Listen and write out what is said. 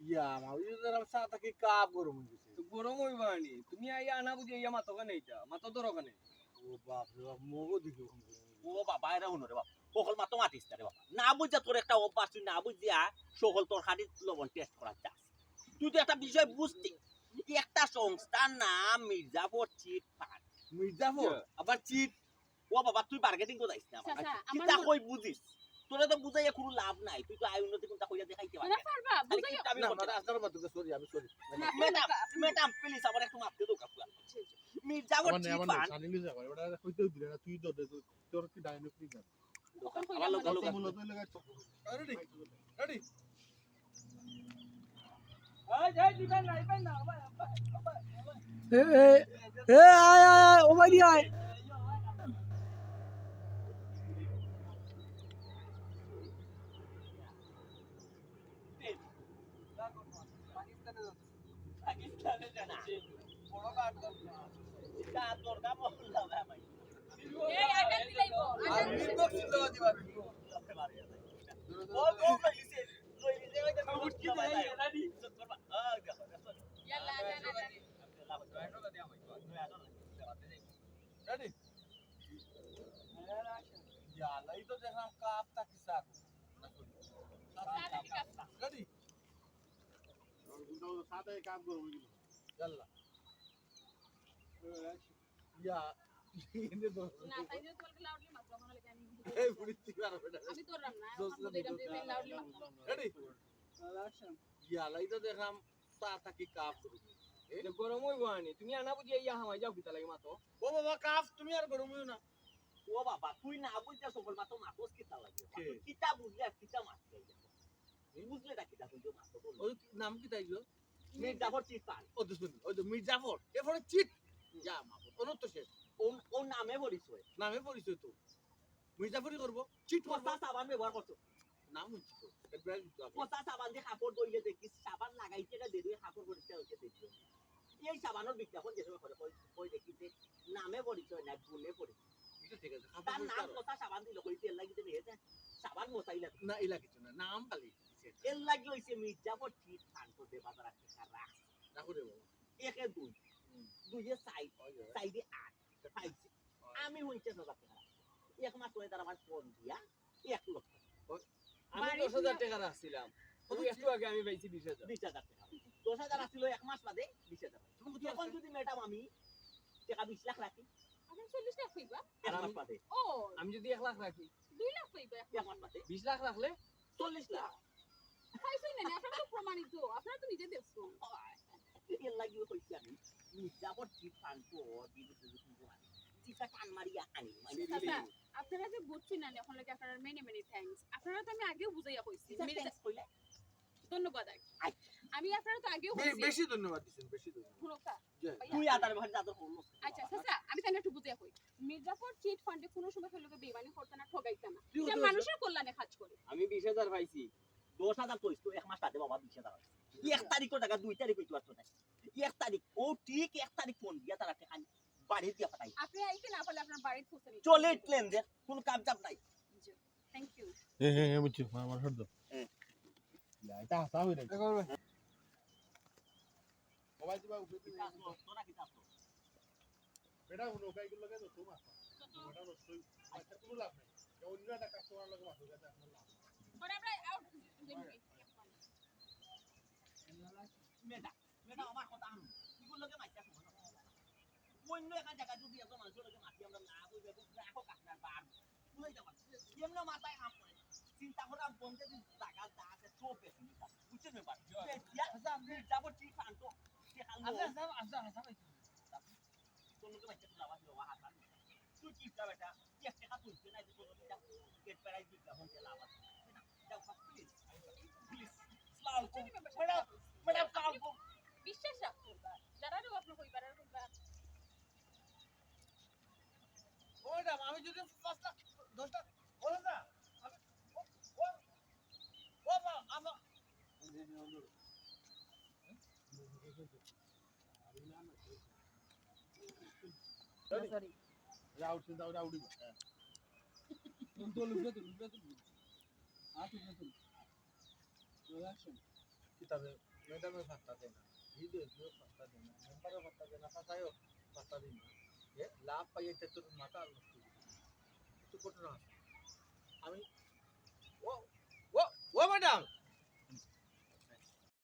ইয়া মা ওই যে আমি চা থাকি কাপ গরম গেছে। গরম হইবা আনি। তুমি আইয়া আনা বুঝি আইয়া মাতো কানে এইটা মাতো ধরো কানে ও বাপ রে বাপ মগো দেখি ও বাবা এরা শুনো রে বাবা সকল মাতো মাতিস রে বাবা না বুঝা তোর একটা অভ্যাস তুই না বুঝিয়া সকল তোর হাড়ি লবণ টেস্ট করার চাস। তুই তো একটা বিষয় বুঝতি। একটা সংস্থার নাম মির্জাপুর চিট মির্জাফর আবার চিট ও বাবা তুই মার্কেটিং কোথাইস না। চাচা আমার কই বুঝিস? তোরা তো বুঝাইয়া কোনো লাভ নাই। তুই তো আয় উন্নতি কোনটা কইয়া দেখাইতে না পারবি। পারবা খালি বুঝাই কিতা আমি না। আপনার মাতুকে সরি আমি সরি ম্যাডাম ম্যাডাম প্লিজ আমার একটু মাপতে দাও আমার চিট আমার ফান্ড সানি লিজা করে ওটা হইতেও দিলে না তুই তো তোর কি ডাইনোক নি না আমার লোক না, লোক তো মূলত লাগা রেডি রেডি। এ এ এ আয় আয় আয় ও ভাই আয় পাকিস্তানে যাচ্ছে বড় কাট কা তোর কাম হলো না ভাই এই আটা দিলাইবো আর মিটবক্স দেওয়া দিবা ও ও কইছে কইছে ওই যে মুটকি দেই রানি করবা আ দেখো দেখো ইয়াল্লা না না না রেডি ইয়া লাই তো দেখলাম কাপ থাকি সাক রেডি সাথে কাম করব গেল ইয়াল্লা ইয়া ইনে তো না তাই যে তোমাকে লাউডলি মাত্র মনে লাগে আমি এই বুড়িতে পারবে না। আমি তোরলাম না আমি দিলাম যে লাউডলি মাত্র। রেডি ইয়া লাই তো থাকি কাপ এটা গরম হইবা আনি তুমি আনা বুঝি আইয়া হামাই যাও কিতা লাগে মাতো ও বাবা কাপ তুমি আর গরম হইও না। ও বাবা তুই না বুঝছা সকল মাতো মাতোস কিতা লাগে। কিতা বুঝলে আর কিতা মারতে বুঝলে না কিতা তুই মাতো নাম কি তাইলো চিট ফান্ড ও দুশ্মন ওই তো মির্জাফর। এরপরে চিট যা মাফ অনন্ত শেষ। ও ও নামে পরিচয়। নামে পরিচয় তো। মির্জাফরই করব। চিট করব। সাবান ব্যবহার করছ? নাম হচ্ছে তো। একবার দিতে হবে। পচা সাবান দিয়ে কাপড় ধুইলে দেখিস সাবান লাগাইতে না দেরি কাপড় পরিষ্কার হইতে দেখি এই সাবানের বিজ্ঞাপন যে সময় করে কই কই দেখি যে নামে পরিচয় না গুণে পরিচয় ঠিক আছে তার নাম সাবান দিল কই তেল লাগিতে নিয়েছে সাবান মশাই না এলা কিছু না নাম খালি। এর লাগি হইছে মির্জাফর চিট ফান্ড করতে বাজার রাখতে রাখ রাখো রে বাবা। একে দুই। দুইয়ে সাইড সাইডে আট। পাইছে আমি হইছে হাজার টাকা এক মাস হয়ে তার আমার ফোন দিয়া এক লক্ষ আমি দশ হাজার টাকা রাখছিলাম একটু আগে আমি পাইছি বিশ হাজার। বিশ হাজার টাকা। দশ হাজার আসছিল এক মাস বাদে বিশ হাজার এখন যদি ম্যাডাম আমি টাকা বিশ লাখ রাখি। আপনি 40 লাখ এক মাস বাদে। ও। আমি যদি এক লাখ রাখি। 2 লাখ হইবা এক মাস বাদে। বিশ লাখ রাখলে চল্লিশ লাখ। খাইছেন না? আপনারা তো প্রমাণিত। আপনারা তো নিজে দেখছেন এর লাগিও কইছি আমি। মির্জাফর চিট ফান্ড তো দিবি দিবি কিন্তু চিটা কান মারিয়া আনি আপনারা যে বুঝছেন না এখন লাগে আপনারা মেনি মেনি থ্যাঙ্কস আপনারা তো আমি আগেও বুঝাইয়া কইছি। মির্জা- কইলে। ধন্যবাদ আর আমি আপনারা তো আগেও বেশি ধন্যবাদ দিছেন বেশি ধন্যবাদ। তুই আদার ভাই হলো আচ্ছা চাচা আমি তাহলে একটু বুঝাইয়া কই। মির্জাফর চিট ফান্ডে কোনো সময় হলো বেমানি করতে না ঠগাইতে না। মানুষের কল্যাণে কাজ করে। আমি বিশ হাজার পাইছি। দশ হাজার কইস তো এক মাস বাদে বাবা বিশ হাজার এক তারিখ টাকা দুই তারিখ হইতে পারতো না। এক তারিখ ও ঠিক এক তারিখ ফোন দিয়া তারা টাকা বাড়ি দিয়া পাঠাই। আপনি আইতে না পারলে আপনার পৌঁছে নিতে চলে লেনদেন কোনো কাজ জাপ নাই। থ্যাংক ইউ এ হে হে বুঝছি আমার হড় দাও হ্যাঁ। এটা হাসা হই রে মোবাইল দিবা দিবা। তোরা কি চাস বেটা উনো কাই গুলো লাগে তো তোমার। বেটা নষ্টই আচ্ছা কোনো লাভ নাই। অন্য একটা কাস্টমার লাগে মাথা গেছে আপনার লাভ আমরা মেডা মেডা আমার কথা আনো এগুলো লগে মাইকা সময় অন্য একটা জায়গা যদি এত মানুষের লগে মাতি আমরা না বুঝবে রাখো কাকনার বার বুঝাই যাবা এমনি মাথায় কাম করে চিন্তা করে আমি বন্ধে জায়গা যা আছে সব বেশি বুঝছেন ব্যাপার যাব ঠিক তোর লগে মাইকা তোলা বাসলো ওয়া হাত তুই কি যা বেটা এক টাকা তুলছে না লগে গেট পেরাই দিতে হচ্ছে লাভ আছে যাও প্লিজ প্লিজ সালাম ম্যাডাম ম্যাডাম সালাম বিশ্বাস রাখতে হবে যারা আপনার পরিবারের পরিবার ও ম্যাডাম আমি যদি পাঁচটা দশটা বলে না আমি ও ও ও মা আমা সরি আউট চিন্তা ওটা উড়িবা হ্যাঁ তো লুকে তো লুকে তো আ তুই তো কিতাবে ম্যাডামে পাত্তা দেয় না ভিডিও পাত্তা দেয় না মেম্বারও দেয় না লাভ পাইয়েছে তোর মাথা ঘটনা আমি ও ও ও ম্যাডাম